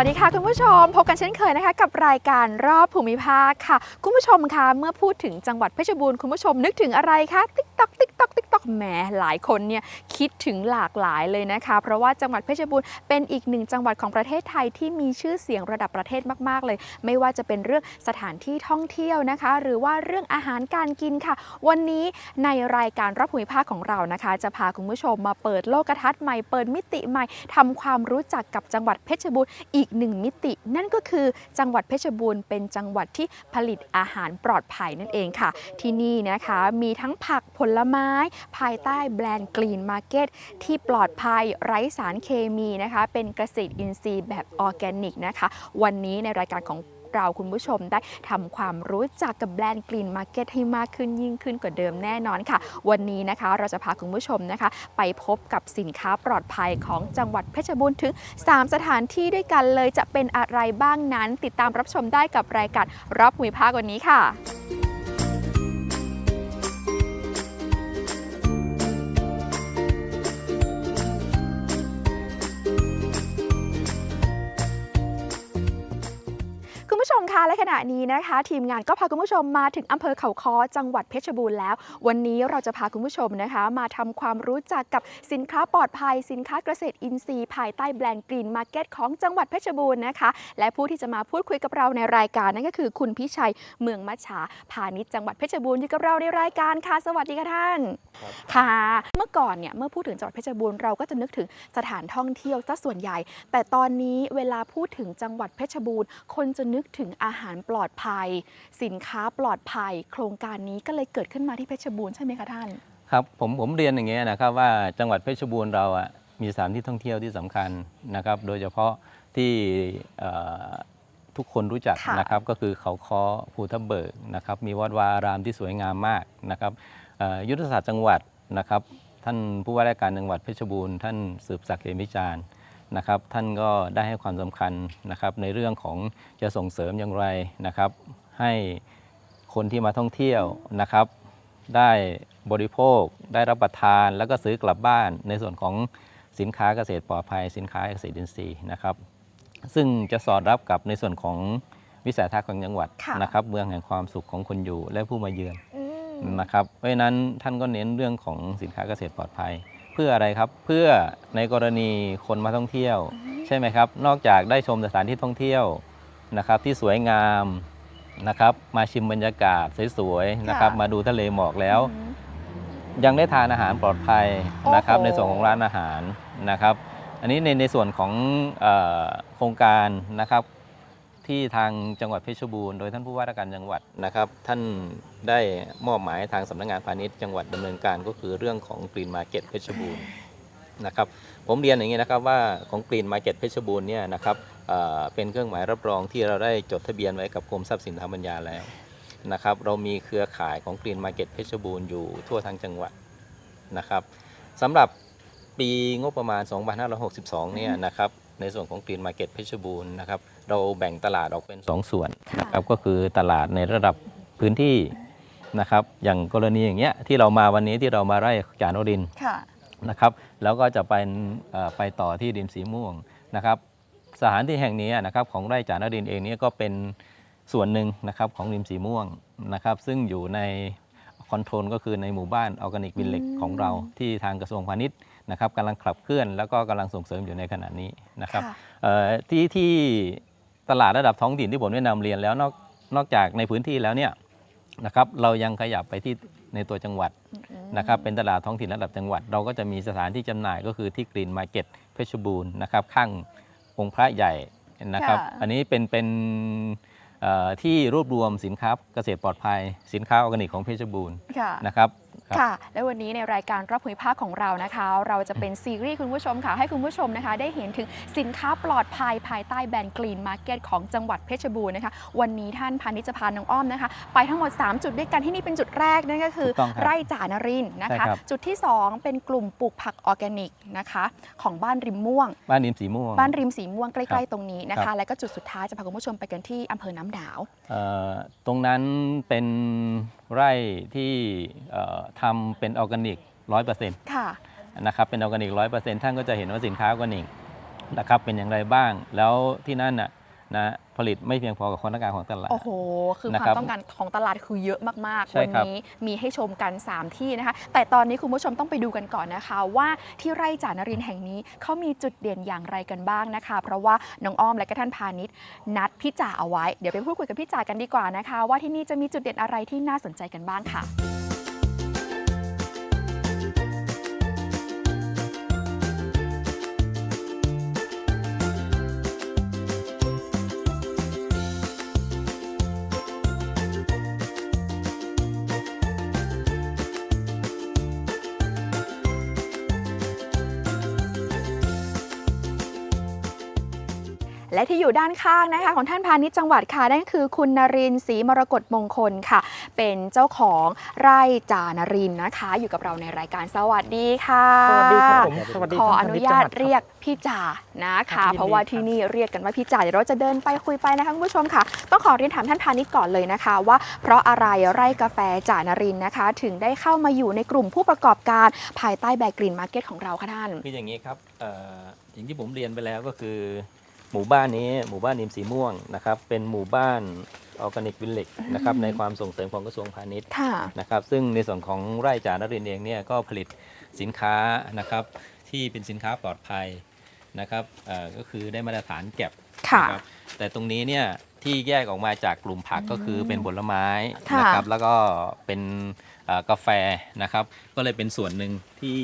วัสดีค่ะคุณผู้ชมพบกันเช่นเคยนะคะ กับรายการรอบภูมิภาคค่ะ คุณผู้ชมคะเมื่อพูดถึงจังหวัดเพชรบูรณ์คุณผู้ชมนึกถึงอะไรคะติ๊กตอก แหมหลายคนเนี่ยคิดถึงหลากหลายเลยนะคะ เพราะว่าจังหวัดเพชรบูรณ์เป็นอีกหนึ่งจังหวัดของประเทศไทยที่มีชื่อเสียงระดับประเทศมาก ๆ เลย ไม่ว่าจะเป็นเรื่องสถานที่ท่องเที่ยวนะคะ หรือว่าเรื่องอาหารการกินค่ะ วันนี้ในรายการรอบภูมิภาคของเรานะคะ จะพาคุณผู้ชมมาเปิดโลกทัศน์ใหม่เปิดมิติใหม่ทำความรู้จักกับจังหวัดเพชรบูรณ์อีกหนึ่งมิติ นั่นก็คือจังหวัดเพชรบูรณ์เป็นจังหวัดที่ผลิตอาหารปลอดภัยนั่นเองค่ะ ที่นี่นะคะมีทั้งผักผลไม้ภายใต้แบรนด์กรีนมาร์เก็ตที่ปลอดภัยไร้สารเคมีนะคะ เป็นเกษตรอินทรีย์แบบออร์แกนิกนะคะ วันนี้ในรายการของเราคุณผู้ชมได้ทำความรู้จักกับแบรนด์กรีนมาร์เก็ตให้มากขึ้นยิ่งขึ้นกว่าเดิมแน่นอนค่ะ วันนี้นะคะเราจะพาคุณผู้ชมนะคะ ไปพบกับสินค้าปลอดภัยของจังหวัดเพชรบูรณ์ถึง 3 สถานที่ด้วยกันเลยจะเป็นอะไรบ้างนั้น ติดตามรับชมได้กับรายการรอบภูมิภาควันนี้ค่ะ คุณผู้ชมคะและขณะนี้นะคะ ทีมงานก็พาคุณผู้ชมมาถึงอำเภอเขาค้อจังหวัดเพชรบูรณ์แล้ว วันนี้เราจะพาคุณผู้ชมนะคะ มาทำความรู้จักกับสินค้าปลอดภัย สินค้าเกษตรอินทรีย์ภายใต้แบรนด์กรีนมาร์เก็ตของจังหวัดเพชรบูรณ์นะคะ และผู้ที่จะมาพูดคุยกับเราในรายการนั่นก็คือคุณพิชัยเมืองมัชชาพาณิชย์จังหวัดเพชรบูรณ์อยู่กับเราในรายการค่ะ สวัสดีค่ะท่านค่ะ เมื่อก่อนเนี่ยเมื่อพูดถึงจังหวัดเพชรบูรณ์เราก็จะนึกถึงสถานท่องเที่ยวซะส่วนใหญ่ แต่ตอนนี้เวลาพูดถึงจังหวัดเพชรบูรณ์ คนจะนึกถึงอาหารปลอดภัย สินค้าปลอดภัย โครงการนี้ก็เลยเกิดขึ้นมาที่เพชรบูรณ์ใช่ไหมคะท่าน ครับผมผมเรียนอย่างเงี้ยนะครับว่าจังหวัดเพชรบูรณ์เราอะมีสถานที่ท่องเที่ยวที่สำคัญนะครับ โดยเฉพาะที่เอ่อทุกคนรู้จักค่ะนะครับก็คือเขาค้อภูทับเบิกนะครับมีวัดวาอารามที่สวยงามมากนะครับเอ่อยุทธศาสตร์จังหวัดนะครับท่านผู้ว่าราชการจังหวัดเพชรบูรณ์ท่านสืบศักดิ์เขมิจารณ์ นะครับท่านก็ได้ให้ความสำคัญนะครับในเรื่องของจะส่งเสริมอย่างไรนะครับ ให้คนที่มาท่องเที่ยวนะครับ ได้บริโภค ได้รับประทาน แล้วก็ซื้อกลับบ้านในส่วนของสินค้าเกษตรปลอดภัย สินค้าเกษตรอินทรีย์นะครับ ซึ่งจะสอดรับกับในส่วนของวิสัยทัศน์ของจังหวัดค่ะนะครับ เมืองแห่งความสุขของคนอยู่และผู้มาเยือนอืมนะครับ เพราะฉะนั้นท่านก็เน้นเรื่องของสินค้าเกษตรปลอดภัยเพื่ออะไรครับ เพื่อในกรณีคนมาท่องเที่ยว ใช่ไหมครับ นอกจากได้ชมสถานที่ท่องเที่ยวนะครับที่สวยงามนะครับ มาชิมบรรยากาศสวยๆนะครับค่ะมาดูทะเลหมอกแล้วอืมยังได้ทานอาหารปลอดภัยนะครับโอ้โหในส่วนของร้านอาหารนะครับ อันนี้ในในส่วนของเออโครงการนะครับ ที่ทางจังหวัดเพชรบูรณ์โดยท่านผู้ว่าราชการจังหวัดนะครับ ท่านได้มอบหมายทางสำนักงานพาณิชย์จังหวัดดำเนินการก็คือเรื่องของกรีนมาร์เก็ตเพชรบูรณ์นะครับผมเรียนอย่างนี้นะครับว่าของกรีนมาร์เก็ตเพชรบูรณ์เนี่ยนะครับเเป็นเครื่องหมายรับรองที่เราได้จดทะเบียนไว้กับกรมทรัพย์สินทางปัญญาแล้วนะครับเรามีเครือข่ายของ Green Market เพชรบูรณ์อยู่ทั่วทั้งจังหวัดนะครับสำหรับปีงบประมาณ 2562 เนี่ยนะครับในส่วนของ Green Market เพชรบูรณ์นะครับ เราแบ่งตลาดออกเป็น 2 ส่วนนะครับก็คือตลาดในระดับพื้นที่นะครับ อย่างกรณีอย่างเงี้ยที่เรามาวันนี้ที่เรามาไร่จานรินทร์ค่ะนะครับ แล้วก็จะไปเอ่อไปต่อที่ดินสีม่วงนะครับ สถานที่แห่งนี้นะครับของไร่จานดินเองเนี่ยก็เป็นส่วนหนึ่งนะครับของริมสีม่วงนะครับ ซึ่งอยู่ในคอนโทรลก็คือในหมู่บ้านออร์แกนิกวิลเลจอืมของเราที่ทางกระทรวงพาณิชย์นะครับกำลังขับเคลื่อนแล้วก็กำลังส่งเสริมอยู่ในขณะนี้นะครับค่ะเอ่อที่ที่ ตลาดระดับท้องถิ่นที่ผมได้นำเรียนแล้วนอกนอกจากในพื้นที่แล้วเนี่ยนะครับเรายังขยับไปที่ในตัวจังหวัดนะครับเป็นตลาดท้องถิ่นระดับจังหวัด เราก็จะมีสถานที่จำหน่ายก็คือที่กรีนมาร์เก็ตเพชรบูรณ์นะครับข้างองค์พระใหญ่นะครับค่ะอันนี้เป็นเป็นเอ่อที่รวบรวมสินค้าเกษตรปลอดภัย สินค้าออร์แกนิกของเพชรบูรณ์ค่ะนะครับ ครับค่ะ และวันนี้ในรายการรอบภูมิภาคของเรานะคะ เราจะเป็นซีรีส์คุณผู้ชมค่ะ ให้คุณผู้ชมนะคะ ได้เห็นถึงสินค้าปลอดภัยภายใต้แบรนด์กรีนมาร์เก็ตของจังหวัดเพชรบูรณ์นะคะ วันนี้ท่านพาณิชยพาน้องอ้อมนะคะ ไปทั้งหมด 3 จุดด้วยกันที่นี่เป็นจุดแรกนั่นก็คือถูกต้องครับไร่จ่านรินทร์นะคะใช่ครับจุดที่ 2 เป็นกลุ่มปลูกผักออร์แกนิกนะคะ ของบ้านริมม่วง บ้านนิมสีม่วง บ้านริมสีม่วงใกครัล้บๆตรงนี้นะครัคะบและก็จุดสุดท้ายจะพาคุณผู้ชมไปกันที่อำเภอน้ำหนาวเอ่อตรงนั้นเป็นไร่ที่เอ่อทำเป็นออร์แกนิกร้อยเปอร์เซ็นต์ค่ะ นะครับเป็นออร์แกนิกร้อยเปอร์เซ็นต์ท่านก็จะเห็นว่าสินค้าออร์แกนิกนะครับเป็นอย่างไรบ้าง แล้วที่นั่นน่ะนะผลิตไม่เพียงพอกับความต้องการของตลาด โอ้โห คือคนะวาครัมบต้องการของตลาดคือเยอะมากใช่ๆวันครับนี้มีให้ชมกัน 3 ที่นะคะ แต่ตอนนี้คุณผู้ชมต้องไปดูกันก่อนนะคะ ว่าที่ไร่จ่านรินทร์แห่งนี้เขามีจุดเด่นอย่างไรกันบ้างนะคะ เพราะว่าน้องอ้อมและก็ท่านพาณิชย์นัดพี่จ่าเอาไว้ เดี๋ยวไปพูดคุยกับพี่จ่ากันดีกว่านะคะ ว่าที่นี่จะมีจุดเด่นอะไรที่น่าสนใจกันบ้างค่ะ และที่อยู่ด้านข้างนะคะของท่านพาณิชย์จังหวัดค่ะนั่นคือคุณนรินทร์ศรีมรกตมงคลค่ะ เป็นเจ้าของไร่จานรินทร์นะคะ อยู่กับเราในรายการสวัสดีค่ะสวัสดีครับผมสวัสดีขอท่อนนุพญาตจังหวัดคบเรียกพี่จ่านะครัคะบยินดีเพราะว่าที่นี่เรียกกันว่าพี่จ่าเดี๋ยวเราจะเดินไปคุยไปนะคะคุณผู้ชมค่ะ ต้องขอเรียนถามท่านพาณิชย์ก่อนเลยนะคะ ว่าเพราะอะไรไร่กาแฟจ่านรินทร์นะคะ ถึงได้เข้ามาอยู่ในกลุ่มผู้ประกอบการภายใต้แบรนด์กรีนมาร์เก็ตของเราค่ะท่านคืออย่างนี้ครับเอ่ออย่างที่ผมเรียนไปแล้วก็คือ หมู่บ้านนี้หมู่บ้านนิมสีม่วงนะครับเป็นหมู่บ้านออร์แกนิกวิลเลจนะครับในความส่งเสริมของกระทรวงพาณิชย์ค่ะนะครับซึ่งในส่วนของไร่จ่านรินทร์เองเนี่ยก็ผลิตสินค้านะครับที่เป็นสินค้าปลอดภัยนะครับเอ่อก็คือได้มาตรฐานแก็บค่ะนะครับแต่ตรงนี้เนี่ยที่แยกออกมาจากกลุ่มผักก็คือเป็นผลไม้ค่ะนะครับแล้วก็เป็นเอ่อกาแฟนะครับก็เลยเป็นส่วนหนึ่งที่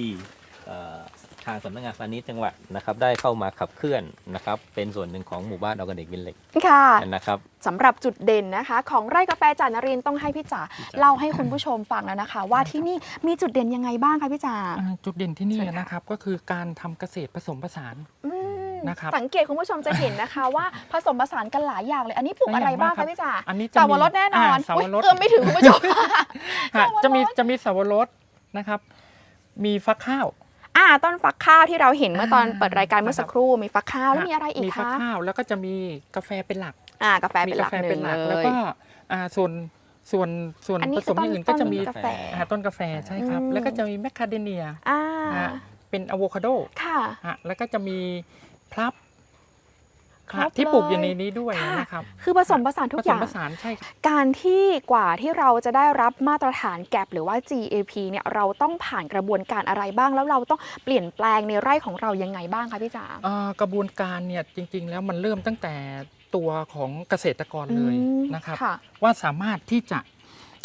เอ่อ ทางสำนักงานพาณิชย์จังหวัดนะครับได้เข้ามาขับเคลื่อนนะครับเป็นส่วนหนึ่งของหมู่บ้านออร์แกนิกวิลเลจค่ะนะครับสำหรับจุดเด่นนะคะ ของไร่กาแฟจานรินทร์ต้องให้พี่จ๋าเล่าให้คุณผู้ชมฟังแล้วนะคะ ว่าที่นี่มีจุดเด่นยังไงบ้างคะพี่จ๋าอ่าจุดเด่นที่นี่ใช่ค่ะนะครับก็คือการทำเกษตรผสมผสานอืมนะครับสังเกตคุณผู้ชมจะเห็นนะคะว่าผสมผสานกันหลายอย่างเลย อันนี้ปลูกอะไรบ้างคะพี่จ๋าอันนี้จะสาวมีรสแน่นอนอ่าสาวรสอุ๊ยเอื้อมไม่ถึงคุณผู้ชมฮะสาวรสจะมีจะมีสาวรสนะครับ มีฟักข้าว อ่าต้นฟักข้าวที่เราเห็นเมื่อตอนอ่าเปิดรายการเมื่อสักครู่มีฟักข้าวแล้วฮะมีอะไรอีกมีฟักคะข้าวแล้วก็จะมีกาแฟเป็นหลักอ่ากาแฟมีเป็นหลักากแฟหเป็นึ่นงหลักเลแล้วยก็อ่าส่วนส่วนส่วนอันนี้ผสมอย่างอื่นก็จะมีต้นกาแฟอ่าต้นกาแฟใช่ครับอืมแล้วก็จะมีแมคคาเดเนียอ่าฮะเป็นอะโวคาโดค่ะฮะแล้วก็จะมีพลับ ครบฮะที่ปลูกเลยอยู่ในนี้ด้วยค่ะ นะครับ คือผสมผสานทุผกอสมย่าง ผสานใช่ครับ การที่กว่าที่เราจะได้รับมาตรฐานแกบหรือว่า GAP เนี่ยเราต้องผ่านกระบวนการอะไรบ้าง แล้วเราต้องเปลี่ยนแปลงในไร่ของเรายังไงบ้างคะพี่จ๋าเอ่อกระบวนการเนี่ยจริงๆ แล้วมันเริ่มตั้งแต่ตัวของเกษตรกรเลยอืมนะครับ ค่ะ ว่าสามารถที่จะ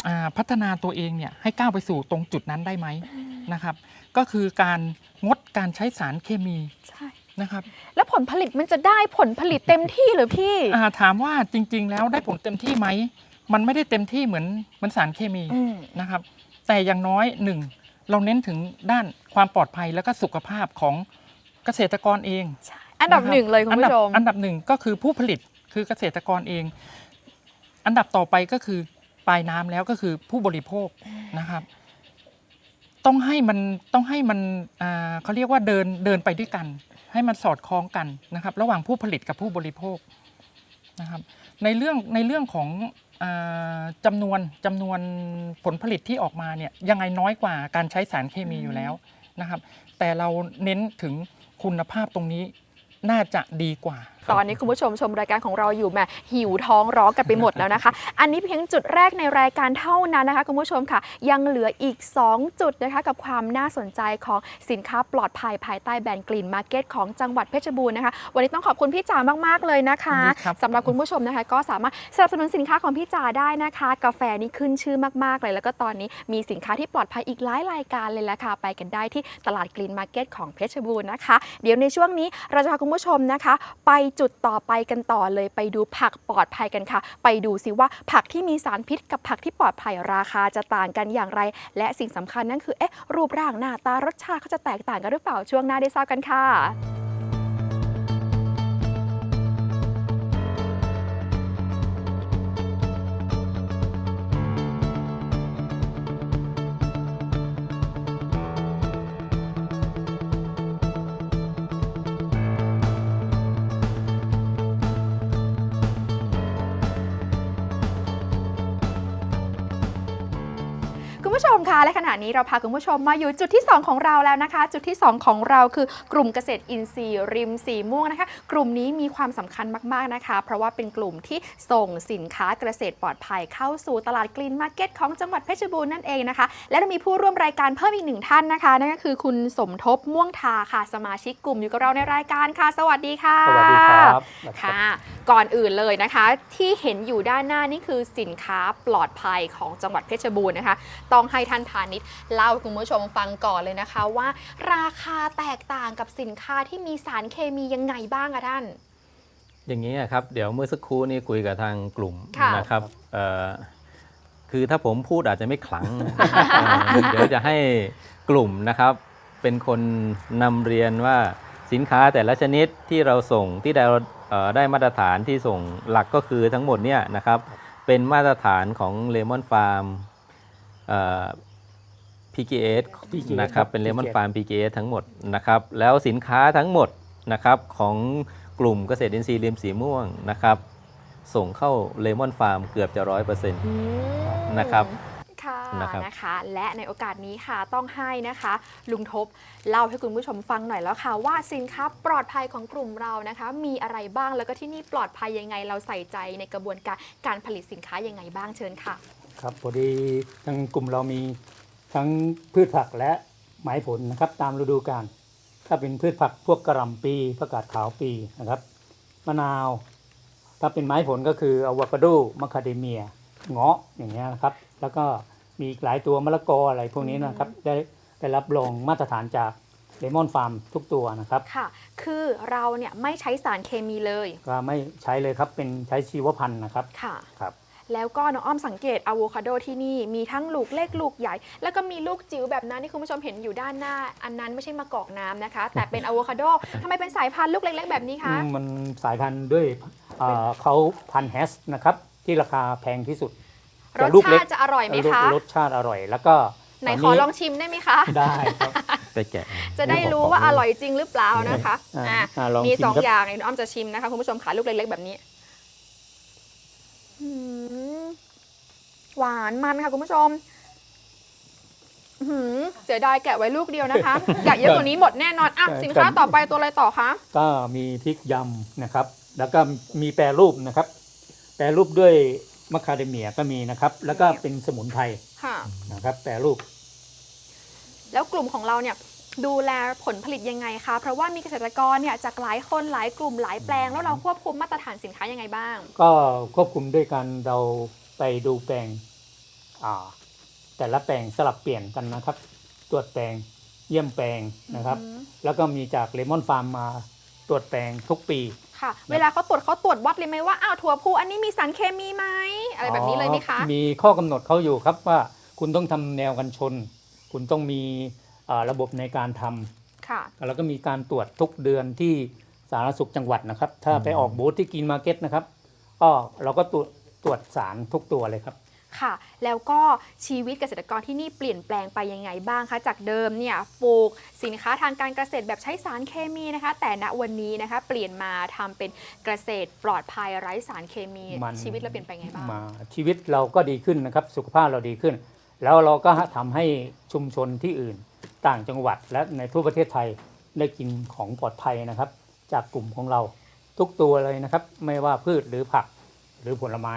อ่าพัฒนาตัวเองเนี่ยให้ก้าวไปสู่ตรงจุดนั้นได้ไหมนะครับ ก็คือการงดการใช้สารเคมี ใช่ นะครับ แล้วผลผลิตมันจะได้ผลผลิตเต็มที่เหรือพี่อ่าถามว่าจริง ๆ แล้วได้ผลเต็มที่ไหม มันไม่ได้เต็มที่เหมือนเหมือนสารเคมีอืมนะครับ แต่อย่างน้อยหนึ่งเราเน้นถึงด้านความปลอดภัยแล้วก็สุขภาพของเกษตรกรเองใช่อันดับนะครับหนึ่งเลยคุณผู้ชมอันดับอันดับหนึ่งก็คือผู้ผลิตคือเกษตรกรเอง อันดับต่อไปก็คือปลายน้ำแล้วก็คือผู้บริโภคนะครับ ต้องให้มันต้องให้มันอ่าเขาเรียกว่าเดินเดินไปด้วยกัน ให้มันสอดคล้องกันนะครับ ระหว่างผู้ผลิตกับผู้บริโภคนะครับในเรื่องในเรื่องของอจำนวนจำนวนผลผลิตที่ออกมาเนี่ยยังไงน้อยกว่าการใช้สารเคมีอยู่แล้วนะครับ แต่เราเน้นถึงคุณภาพตรงนี้น่าจะดีกว่าตอนนี้คุณผู้ชมชมรายการของเราอยู่แหมหิวท้องร้องกันไปหมดแล้วนะคะ อันนี้เพียงจุดแรกในรายการเท่านั้นนะคะคุณผู้ชมค่ะ ยังเหลืออีก 2 จุดนะคะกับความน่าสนใจของสินค้าปลอดภัยภายใต้แบรนด์กลิ่นมาร์เก็ตของจังหวัดเพชรบูรณ์นะคะ วันนี้ต้องขอบคุณพี่จ๋ามากๆเลยนะคะยินดีครับสำหรับคุณผู้ชมนะคะ ก็สามารถสนับสนุนสินค้าของพี่จ๋าได้นะคะ กาแฟนี่ขึ้นชื่อมากๆเลย แล้วก็ตอนนี้มีสินค้าที่ปลอดภัยอีกหลายรายการเลยละค่ะไปกันได้ที่ตลาดกลิ่นมาร์เก็ตของเพชรบูรณ์นะคะ เดี๋ยวในช่วงนี้เราจะพาคุณผู้ชมนะคะ ไปจุดต่อไปกันต่อเลยไปดูผักปลอดภัยกันค่ะ ไปดูซิว่าผักที่มีสารพิษกับผักที่ปลอดภัยราคาจะต่างกันอย่างไร และสิ่งสำคัญนั่นคือเอ๊ะรูปร่างหน้าตารสชาติเขาจะแตกต่างกันหรือเปล่าช่วงหน้าได้ทราบกันค่ะ ผู้ชมคะและขณะนี้เราพาคุณผู้ชมมาอยู่จุดที่ 2 ของเราแล้วนะคะ จุดที่ 2 ของเราคือกลุ่มเกษตรอินทรีย์ริมสีม่วงนะคะ กลุ่มนี้มีความสำคัญมากๆนะคะ เพราะว่าเป็นกลุ่มที่ส่งสินค้าเกษตรปลอดภัยเข้าสู่ตลาดกรีนมาร์เก็ตของจังหวัดเพชรบูรณ์นั่นเองนะคะ และเรามีผู้ร่วมรายการเพิ่มอีกหนึ่งท่านนะคะนั่นก็คือคุณสมทบม่วงทาค่ะ สมาชิกกลุ่มอยู่กับเราในรายการค่ะ สวัสดีค่ะสวัสดีครับค่ะ ก่อนอื่นเลยนะคะ ที่เห็นอยู่ด้านหน้านี่คือสินค้าปลอดภัยของจังหวัดเพชรบูรณ์นะคะต้องให้ท่านพาณิชย์เล่าให้คุณผู้ชมฟังก่อนเลยนะคะว่า ราคาแตกต่างกับสินค้าที่มีสารเคมียังไงบ้างอะท่าน อย่างนี้ครับเดี๋ยวเมื่อสักครู่นี้คุยกับทางกลุ่มค่ะ นะครับเอ่อคือถ้าผมพูดอาจจะไม่ขลังเอ่อเดี๋ยวจะให้กลุ่มนะครับเป็นคนนำเรียนว่าสินค้าแต่ละชนิดที่เราส่งที่ได้เอ่อได้มาตรฐานที่ส่งหลักก็คือทั้งหมดเนี่ยนะครับเป็นมาตรฐานของเลมอนฟาร์ม PGS PGS นะคครัรับบเป็นเลมอน PGS ฟาร์ม PGS ทั้งหมดนะครับแล้วสินค้าทั้งหมดนะครับของกลุ่มเกษตรอินทรีย์ริมสีม่วงนะครับส่งเข้าเลมอนฟาร์มเกือบจะร้อยเปอร์เซ็นต์นะครับค่ะนะครับนะคะและในโอกาสนี้ค่ะต้องให้นะคะ ลุงทบเล่าให้คุณผู้ชมฟังหน่อยแล้วค่ะ ว่าสินค้าปลอดภัยของกลุ่มเรานะคะ มีอะไรบ้างแล้วก็ที่นี่ปลอดภัยยังไงเราใส่ใจในกระบวนการการผลิตสินค้ายังไงบ้างเชิญค่ะ ครับพอดีทางกลุ่มเรามีทั้งพืชผักและไม้ผลนะครับตามฤดูกาลถ้าเป็นพืชผักพวกกระหล่ำปีผักกาดขาวปีนะครับมะนาว ถ้าเป็นไม้ผลก็คืออะโวคาโดมะคาเดเมียเงาะอย่างเงี้ยนะครับ แล้วก็มีอีกหลายตัวมะละกออะไรพวกนี้นะครับได้ได้รับรองมาตรฐานจากเลมอนฟาร์มทุกตัวนะครับค่ะ คือเราเนี่ยไม่ใช้สารเคมีเลย ก็ไม่ใช้เลยครับเป็นใช้ชีวพันธุ์นะครับค่ะครับ แล้วก็น้องอ้อมสังเกตอะโวคาโดที่นี่มีทั้งลูกเล็กลูกใหญ่ แล้วก็มีลูกจิ๋วแบบนั้นที่คุณผู้ชมเห็นอยู่ด้านหน้า อันนั้นไม่ใช่มะกอกน้ำนะคะ แต่เป็นอะโวคาโดทำไมเป็นสายพันธุ์ลูกเล็ก ๆ แบบนี้คะอืมมันสายพันธุ์ด้วยเอ่อเขาพันธุ์แฮสนะครับที่ราคาแพงที่สุดรแต่สลูกเล็กชาติจะอร่อยไหมรสคะ รสชาติอร่อย แล้วก็ไหนตขอลองชิมได้ไหมคะ ได้ครับ ไปแกะ จะได้รู้ว่าอร่อยจริงหรือเปล่านะคะอ่าอะอ่าลองมีชิมสองครับอย่างเดี๋ยวน้องอ้อมจะชิมนะคะคุณผู้ชมขาลูกเล็กๆแบบนี้อืม หวานมันค่ะคุณผู้ชมอื้อหือเสียดายแกะไว้ลูกเดียวนะคะแกะเยอะกว่านี้หมดแน่นอนอะสินค้าต่อไปตัวอะไรต่อคะ ก็มีพริกยำนะครับ แล้วก็มีแปรรูปนะครับ แปรรูปด้วยมะคาเดเมียก็มีนะครับ แล้วก็เป็นสมุนไพรค่ะนะครับ แปรรูป แล้วกลุ่มของเราเนี่ย ดูแลผลผลิตยังไงคะ เพราะว่ามีเกษตรกรเนี่ยจากหลายคนหลายกลุ่มหลายแปลง แล้วเราควบคุมมาตรฐานสินค้ายังไงบ้าง ก็ควบคุมด้วยการเราไปดูแปลงอ่าแต่ละแปลงสลับเปลี่ยนกันนะครับ ตรวจแปลงเยี่ยมแปลงนะครับอืมแล้วก็มีจากเลมอนฟาร์มมาตรวจแปลงทุกปีค่ะเวลาเขาตรวจเขาตรวจวัดเลยไหมว่าอ้าวถั่วพูอันนี้มีสารเคมีไหมอะไรแบบนี้เลยไหมคะอ๋อมีข้อกำหนดเขาอยู่ครับว่าคุณต้องทำแนวกันชน คุณต้องมีอ่า ระบบในการทำค่ะแล้วก็มีการตรวจทุกเดือนที่สาธารณสุขจังหวัดนะครับ ถ้าไปออกบูธที่กินมาร์เก็ตนะครับก็เราก็ตรวจตรวจสารทุกตัวเลยครับค่ะ แล้วก็ชีวิตเกษตรกรที่นี่เปลี่ยนแปลงไปยังไงบ้างคะ จากเดิมเนี่ยปลูกสินค้าทางการเกษตรแบบใช้สารเคมีนะคะ แต่ณวันนี้นะคะ เปลี่ยนมาทำเป็นเกษตรปลอดภัยไร้สารเคมีมันชีวิตเราเปลี่ยนไปไงบ้างมาชีวิตเราก็ดีขึ้นนะครับ สุขภาพเราดีขึ้น แล้วเราก็ทำให้ชุมชนที่อื่น ต่างจังหวัดและในทั่วประเทศไทยได้กินของปลอดภัยนะครับ จากกลุ่มของเราทุกตัวเลยนะครับ ไม่ว่าพืชหรือผักหรือผลไม้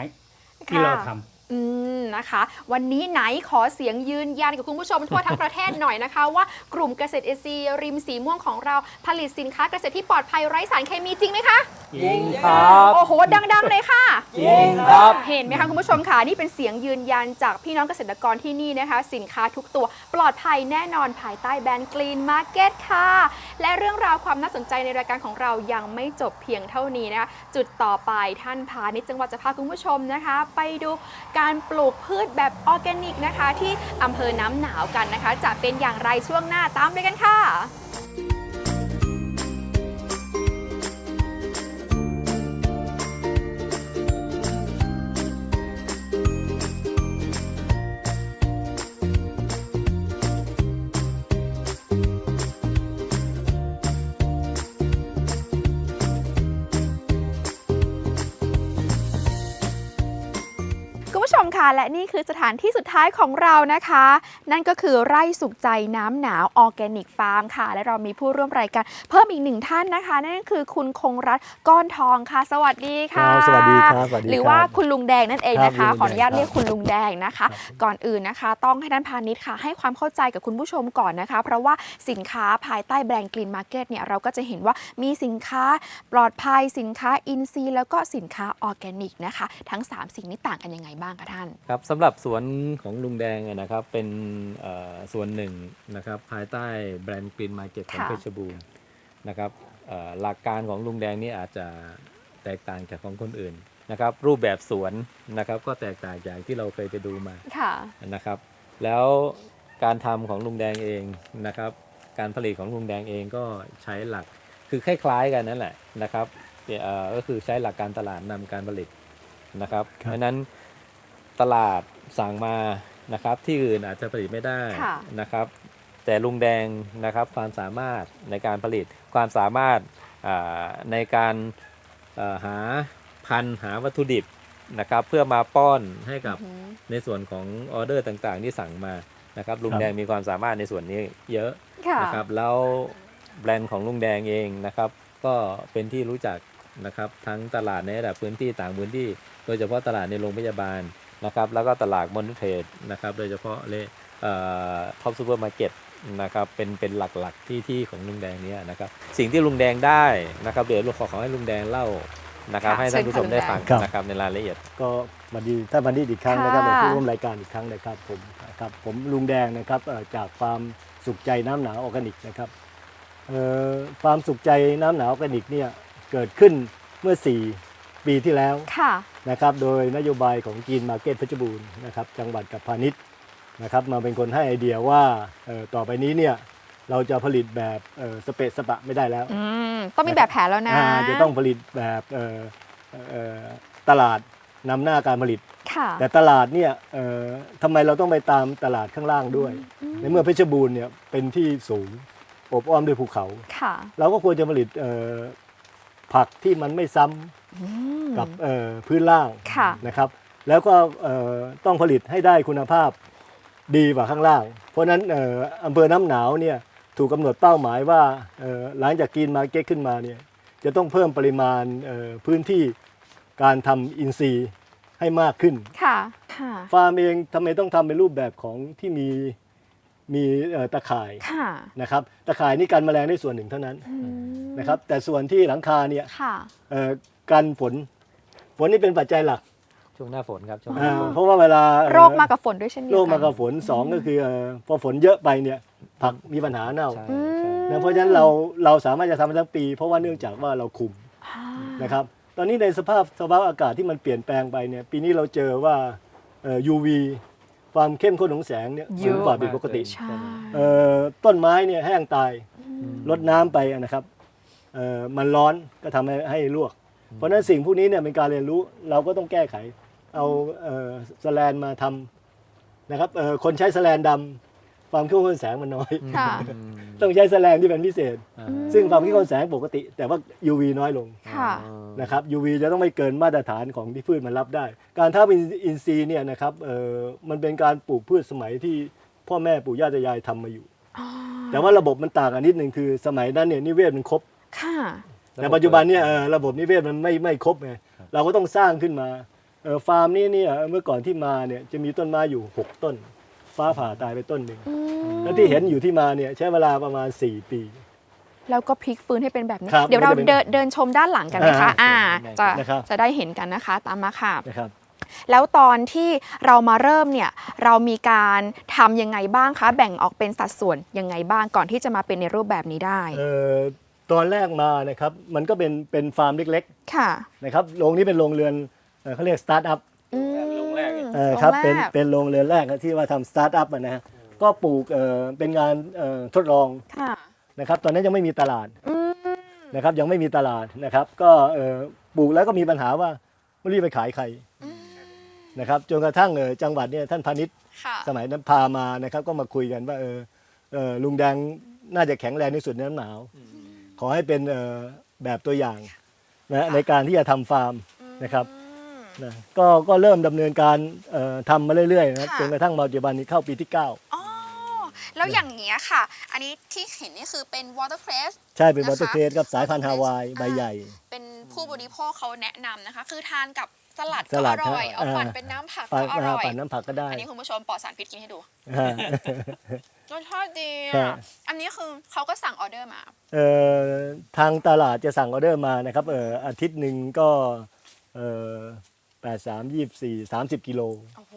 ที่เราทำ อืมนะคะ วันนี้ไหนขอเสียงยืนยันกับคุณผู้ชมทั่วทั้งประเทศหน่อยนะคะ ว่ากลุ่มเกษตรเอเชียริมสีม่วงของเราผลิตสินค้าเกษตรที่ปลอดภัยไร้สารเคมีจริงไหมคะ จริงครับโอ้โห ดัง ๆ เลยค่ะ จริงครับ เห็นไหมคะคุณผู้ชมค่ะนี่เป็นเสียงยืนยันจากพี่น้องเกษตรกรที่นี่นะคะ สินค้าทุกตัวปลอดภัยแน่นอนภายใต้แบรนด์ Green Market ค่ะ และเรื่องราวความน่าสนใจในรายการของเรายังไม่จบเพียงเท่านี้นะคะจุดต่อไปท่านพาณิชย์จังหวัดจะพาคุณผู้ชมนะคะ ไปดูการการปลูกพืชแบบออร์แกนิกนะคะ ที่อำเภอน้ำหนาวกันนะคะ จะเป็นอย่างไรช่วงหน้าตามด้วยกันค่ะ ผู้ชมค่ะและนี่คือสถานที่สุดท้ายของเรานะคะ นั่นก็คือไร่สุขใจน้ำหนาวออร์แกนิกฟาร์มค่ะ และเรามีผู้ร่วมรายการเพิ่มอีกหนึ่งท่านนะคะ นั่นก็คือคุณคงรัตน์ก้อนทองค่ะ สวัสดีค่ะครับสวัสดีครับสวัสดีหรือว่าครับคุณลุงแดงนั่นเองนะคะครับขออนุญาตลุงแดงเรียกคุณลุงแดงนะคะก่อนอื่นนะคะ ต้องให้ท่านพาณิชย์ค่ะ ให้ความเข้าใจกับคุณผู้ชมก่อนนะคะ เพราะว่าสินค้าภายใต้แบรนด์กรีนมาร์เก็ตเนี่ยเราก็จะเห็นว่ามีสินค้าปลอดภัยสินค้าอินทรีย์แล้วก็สินค้าออร์แกนิกนะคะ ทั้ง3สิ่งนี้ต่างกันยังไงบ้างคะท่าน ครับสำหรับสวนของลุงแดงอะนะครับเป็นเอ่อส่วนหนึ่งนะครับภายใต้แบรนด์กรีนมาร์เก็ตของค่ะ เพชรบูรณ์นะครับเอ่อหลักการของลุงแดงนี่อาจจะแตกต่างจากของคนอื่นนะครับรูปแบบสวนนะครับก็แตกต่างจากที่เราเคยไปดูมา ค่ะ นะครับแล้วการทำของลุงแดงเองนะครับการผลิตของลุงแดงเองก็ใช้หลักคือคล้ายๆกันนั่นแหละนะครับเอ่อก็คือใช้หลักการตลาดนำการผลิตนะครับครับเพราะฉะนั้น ตลาดสั่งมานะครับ ที่อื่นอาจจะผลิตไม่ได้ค่ะนะครับ แต่ลุงแดงนะครับความสามารถในการผลิตความสามารถอ่าในการเอ่อหาพันธุ์หาวัตถุดิบนะครับ เพื่อมาป้อนให้กับอือหือ ในส่วนของออเดอร์ต่างๆ ที่สั่งมานะครับลุงครับ แดงมีความสามารถในส่วนนี้เยอะ ค่ะ นะครับแล้วแบรนด์ของลุงแดงเองนะครับ ก็เป็นที่รู้จักนะครับทั้งตลาดในระดับพื้นที่ต่างพื้นที่ โดยเฉพาะตลาดในโรงพยาบาล นะครับแล้วก็ตลาดมอนเทรดนะครับโดยเฉพาะเลยท็อปซูเปอร์มาร์เก็ตนะครับเป็นเป็นหลักๆที่ที่ของลุงแดงเนี้นะครับสิ่งที่ลุงแดงได้นะครับเดี๋ยวขอขอให้ลุงแดงเล่านะครับค่ะให้ท่านผู้ชมเชิญค่ะได้ฟังครับนะครับในรายละเอียด ก็สวัสดีท่านพันธุ์อีกครั้งนะครับค่ะเป็นผู้ร่วมรายการอีกครั้งนะครับผมครับผมลุงแดงนะครับเอ่อจากฟาร์มสุขใจน้ำหนาวออร์แกนิกนะครับเอ่อฟาร์มสุขใจน้ำหนาวออร์แกนิกเนี่ยเกิดขึ้นเมื่อ 4 ปีที่แล้วค่ะ นะครับโดยนโยบายของจีนมาร์เก็ตเพชรบูรณ์นะครับจังหวัดกับพาณิชย์นะครับมาเป็นคนให้ไอเดียว่าเอ่อต่อไปนี้เนี่ยเราจะผลิตแบบเอ่อสเปซสปะไม่ได้แล้วอืมต้องมีแบบแผนแล้วนะอ่าจะต้องผลิตแบบเอ่อเอ่อตลาดนำหน้าการผลิตค่ะแต่ตลาดเนี่ยเอ่อทำไมเราต้องไปตามตลาดข้างล่างด้วย ในเมื่อเพชรบูรณ์เนี่ยเป็นที่สูงอบอ้อมด้วยภูเขาค่ะเราก็ควรจะผลิตเอ่อผักที่มันไม่ซ้ำอืม กับเอ่อพื้นล่างค่ะนะครับ แล้วก็เอ่อต้องผลิตให้ได้คุณภาพดีกว่าข้างล่าง เพราะฉะนั้นเอ่ออำเภอน้ำหนาวเนี่ยถูกกำหนดเป้าหมายว่าเอ่อหลังจากกินมาร์เก็ตขึ้นมาเนี่ยจะต้องเพิ่มปริมาณเอ่อพื้นที่การทำอินทรีย์ให้มากขึ้นค่ะค่ะฟาร์มเองทำไมต้องทำเป็นรูปแบบของที่มีมีเอ่อตะข่ายค่ะนะครับตะข่ายนี่กันแมลงได้ส่วนหนึ่งเท่านั้นอืมนะครับแต่ส่วนที่หลังคาเนี่ยค่ะเอ่อกันฝน ฝนนี่เป็นปัจจัยหลักช่วงหน้าฝนครับช่วงหอ่าน้าฝนเพราะว่าเวลาเอ่อโรคมากับฝนด้วยเช่นเดียวโรกันคมากับฝนสองก็คือเอ่อพอฝนเยอะไปเนี่ยผักมีปัญหาเน่า ใช่อืมใช่นะเพราะฉะนั้นเราเราสามารถจะทำได้ทั้งปี เพราะว่าเนื่องจากว่าเราคุมอ่านะครับตอนนี้ในสภาพสภาพอากาศที่มันเปลี่ยนแปลงไปเนี่ยปีนี้เราเจอว่าเอ่อ UV ความเข้มข้นของแสงเนี่ยสูงกว่าผิดปกติใช่ เอ่อต้นไม้เนี่ยแห้งตายรดน้ำไปนะครับเอ่อมันร้อนก็ทำให้ให้ลวก เพราะฉะนั้นสิ่งพวกนี้เนี่ยเป็นการเรียนรู้เราก็ต้องแก้ไข เอาเอ่อสแลนมาทำนะครับเอ่อคนใช้สแลนดำความเข้มข้นแสงมันน้อย ค่ะ อืมต้องใช้สแลนที่เป็นพิเศษ อ่าซึ่งความเข้มข้นแสงปกติ แต่ว่า UV น้อยลงค่ะ นะครับ UV จะต้องไม่เกินมาตรฐานของที่พืชมันรับได้ การทำอินทรีย์เนี่ยนะครับเอ่อมันเป็นการปลูกพืชสมัยที่พ่อแม่ปู่ย่าตายายทำมาอยู่อ๋อแต่ว่าระบบมันต่างกันนิดหนึ่งคือ สมัยนั้นเนี่ยนิเวศมันครบ ค่ะ แต่ปัจจุบันเนี่ยเอ่อระบบนิเวศมันไม่ไม่ครบไงเราก็ต้องสร้างขึ้นมาเอ่อฟาร์มนี้เนี่ยเมื่อก่อนที่มาเนี่ยจะมีต้นไม้อยู่ 6 ต้น ฟ้าผ่าตายไปต้นหนึ่งอืมแล้วที่เห็นอยู่ที่มาเนี่ยใช้เวลาประมาณ 4 ปี แล้วก็พลิกฟื้นให้เป็นแบบนี้ ครับเดี๋ยวเรามันจะเป็นเดินเดินชมด้านหลังกันไหมคะ อ่าอ่าจะนะครับ จะได้เห็นกันนะคะ ตามมาค่ะ นะครับ แล้วตอนที่เรามาเริ่มเนี่ยเรามีการทำยังไงบ้างคะ แบ่งออกเป็นสัดส่วนยังไงบ้างก่อนที่จะมาเป็นในรูปแบบนี้ได้ เอ่อ ตอนแรกมานะครับมันก็เป็นเป็นฟาร์มเล็กค่ะๆนะครับโรงนี้เป็นโรงเรือนเอ่อเขาเรียกสตาร์ทอัพอืมโรงแรก เออครับโงเป็นแรกเป็นโรงเรือนแรกที่ว่าทำสตาร์ทอัพนะฮะก็ปลูกเอ่อเป็นงานเอ่อทดลองค่ะนะครับตอนนั้นยังไม่มีตลาดอืมนะครับยังไม่มีตลาดนะครับก็เอ่อปลูกแล้วก็มีปัญหาว่าไม่รู้จะไปขายใครนะครับจนกระทั่งเอ่อจังหวัดเนี่ยท่านพาณิชย์ ค่ะสมัยนั้นพามานะครับก็มาคุยกันว่าเออเออลุงแดงน่าจะแข็งแรงที่สุดในน้ำหนาว ขอให้เป็นเอ่อแบบตัวอย่างนะในการที่จะทำฟาร์มนะครับนะก็ก็เริ่มดำเนินการเอ่อทำมาเรื่อยๆนะครับค่ะจนกระทั่งมาปัจจุบันนี้เข้าปีที่9อ๋อแล้วอย่างเงี้ยค่ะ อันนี้ที่เห็นนี่คือเป็น watercress ใช่เป็นนะคะวอเตอร์เคสกับสายพันธุ์ฮาวายอ่าใบใหญ่ เป็นผู้บริโภคเขาแนะนำนะคะ คือทานกับสลัดสก็ลัอดร่อยฮะเอาปั่นอ่าเป็นน้ำผักปั่นก็อร่อย ปั่นน้ำผักก็ได้ อันนี้คุณผู้ชมปลอดสารพิษกินให้ดูฮะรสชาติดีครัอะบอันนี้คือเขาก็สั่งออเดอร์มา เอ่อทางตลาดจะสั่งออเดอร์มานะครับเอ่ออาทิตย์หนึ่งก็เอ่อแปดสามยี่สี่สามสิบกิโล โอ้โห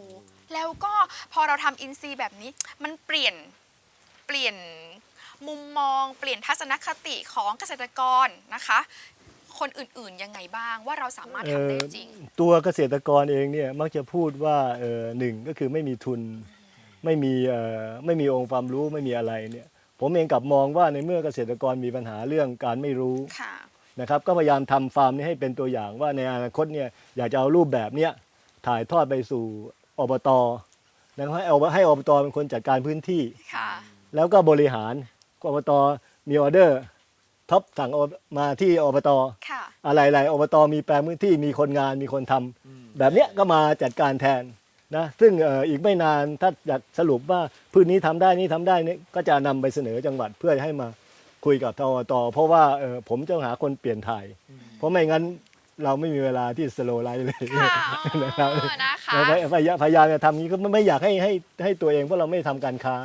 แล้วก็พอเราทำอินซีย์แบบนี้ มันเปลี่ยน เปลี่ยนมุมมอง เปลี่ยนทัศนคติของเกษตรกรนะคะ คนอื่นๆยังไงบ้างว่าเราสามารถทำได้จริง ตัวเกษตรกรเองเนี่ยมักจะพูดว่าเอ่อหนึ่งก็คือไม่มีทุน ไม่มีเอ่อไม่มีองค์ความรู้ไม่มีอะไรเนี่ยผมเองกลับมองว่าในเมื่อเกษตรกรมีปัญหาเรื่องการไม่รู้ค่ะนะครับก็พยายามทำฟาร์มนี้ให้เป็นตัวอย่างว่าในอนาคตเนี่ยอยากจะเอารูปแบบเนี้ยถ่ายทอดไปสู่อบตนะครับให้เอาให้อบตเป็นคนจัดการพื้นที่ค่ะแล้วก็บริหารอบตมีออเดอร์ท็อปสั่งมาที่อบตค่ะอะไรๆอบตมีแปลงพื้นที่มีคนงานมีคนทำแบบเนี้ยก็มาจัดการแทน นะซึ่งเอ่ออีกไม่นานถ้าอยากสรุปว่าพืชนี้ทำได้นี่ทำได้นี่ก็จะนำไปเสนอจังหวัดเพื่อให้มาคุยกับทอตเพราะว่าเอ่อผมจะหาคนเปลี่ยนถ่าย เพราะไม่งั้นเราไม่มีเวลาที่สโลไลฟ์เลยค่ะนะครับเออนะคะเราพยายามพยายามจะทำอย่างนี้ก็ไม่อยากให้ให้ให้ตัวเองเพราะเราไม่ทำการค้า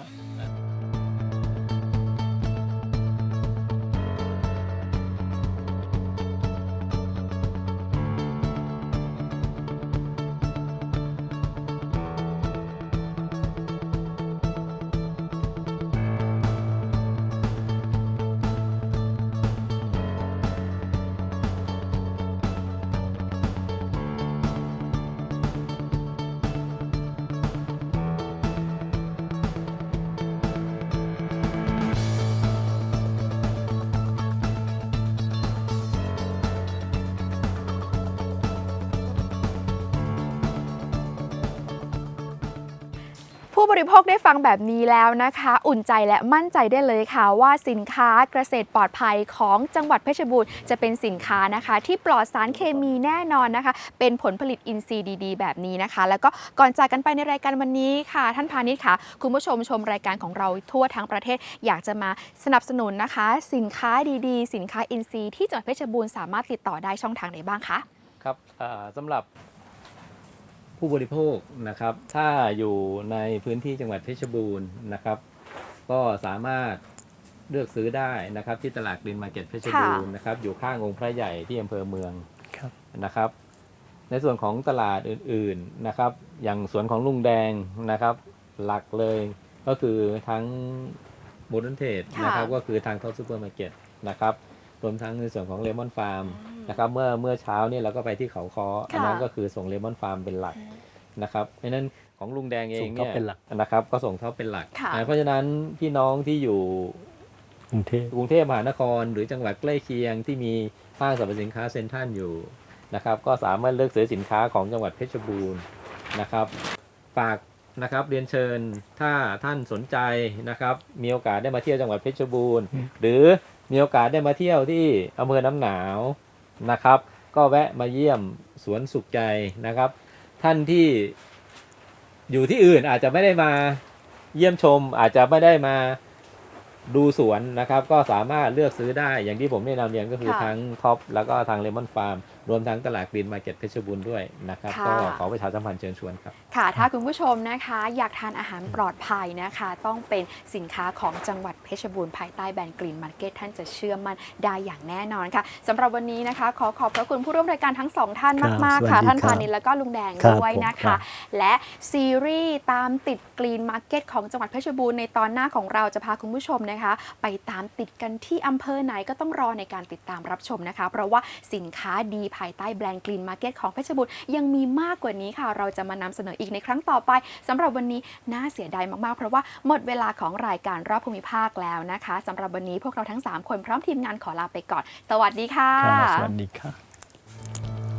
บริโภคได้ฟังแบบนี้แล้วนะคะ อุ่นใจและมั่นใจได้เลยค่ะ ว่าสินค้าเกษตรปลอดภัยของจังหวัดเพชรบูรณ์จะเป็นสินค้านะคะ ที่ปลอดสารเคมีแน่นอนนะคะ เป็นผลผลิตอินทรีย์ดี ๆ แบบนี้นะคะ แล้วก็ก่อนจากกันไปในรายการวันนี้ค่ะ ท่านพาณิชย์ค่ะ คุณผู้ชมชมรายการของเราทั่วทั้งประเทศ อยากจะมาสนับสนุนนะคะ สินค้าดีๆ สินค้าอินทรีย์ที่จังหวัดเพชรบูรณ์สามารถติดต่อได้ช่องทางไหนบ้างคะครับสำหรับ ผู้บริโภคนะครับ ถ้าอยู่ในพื้นที่จังหวัดเพชรบูรณ์นะครับ ก็สามารถเลือกซื้อได้นะครับ ที่ตลาดกรีนมาร์เก็ตเพชรบูรณ์นะครับ อยู่ข้างองค์พระใหญ่ที่อำเภอเมืองครับนะครับ ในส่วนของตลาดอื่นๆนะครับ อย่างสวนของลุงแดงนะครับ หลักเลยก็คือทั้งโมเดิร์นเทรดนะครับค่ะก็คือทางท็อปซูเปอร์มาร์เก็ตนะครับรวมทั้งในส่วนของเลมอนฟาร์มนะครับเมื่อเมื่อเช้าเนี่ยเราก็ไปที่เขาคออันนั้นก็คือส่งเลมอนฟาร์มเป็นหลัก นะครับเพราะฉะนั้นของลุงแดงเองส่งเนี่ท็อยปเป็นหลักนะครับก็ส่งท็อปเป็นหลักค่ะอ่าเพราะฉะนั้นพี่น้องที่อยู่กรุงเทพกรุงเทพมหานคร หรือจังหวัดใกล้เคียงที่มีห้างสรรพสินค้าเซ็นทรัลอยู่นะครับก็สามารถเลือกซื้อสินค้าของจังหวัดเพชรบูรณ์นะครับฝากนะครับเรียนเชิญถ้าท่านสนใจนะครับมีโอกาสได้มาเที่ยวจังหวัดเพชรบูรณ์ หรือมีโอกาสได้มาเที่ยวที่อำเภอน้ำหนาวนะครับ ก็แวะมาเยี่ยมสวนสุขใจนะครับ ท่านที่อยู่ที่อื่นอาจจะไม่ได้มาเยี่ยมชม อาจจะไม่ได้มาดูสวนนะครับ ก็สามารถเลือกซื้อได้อย่างที่ผมได้นำเรียนก็คือค่ะ ทั้งท็อปแล้วก็ทางเลมอนฟาร์มรวมทั้งตลาดกรีนมาร์เก็ตเพชรบูรณ์ด้วยนะครับค่ะก็ขอประชาสัมพันธ์เชิญชวนครับ ค่ะ ถ้าคุณผู้ชมนะคะอยากทานอาหารปลอดภัยนะคะ ต้องเป็นสินค้าของจังหวัดเพชรบูรณ์ภายใต้แบรนด์กรีนมาร์เก็ตท่านจะเชื่อมั่นได้อย่างแน่นอนค่ะสำหรับวันนี้นะคะ ขอขอบพระคุณผู้ร่วมรายการทั้งสองท่านครับมากสวัๆสดีค่ะ ท่านครับพานิชย์และก็ลุงแดงครับด้วยผมนะครัคะบและซีรีส์ตามติดกรีนมาร์เก็ตของจังหวัดเพชรบูรณ์ในตอนหน้าของเราจะพาคุณผู้ชมนะคะ ไปตามติดกันที่อำเภอไหนก็ต้องรอในการติดตามรับชมนะคะ เพราะว่าสินค้าดีภายใต้แบรนด์กรีนมาร์เก็ตของเพชรบุรียังมีมากกว่านี้ค่ะ เราจะมานำเสนออีกในครั้งต่อไปสำหรับวันนี้น่าเสียดายมากๆ เพราะว่าหมดเวลาของรายการรอบภูมิภาคแล้วนะคะสำหรับวันนี้พวกเราทั้ง 3 คนพร้อมทีมงานขอลาไปก่อน สวัสดีค่ะ สวัสดีค่ะ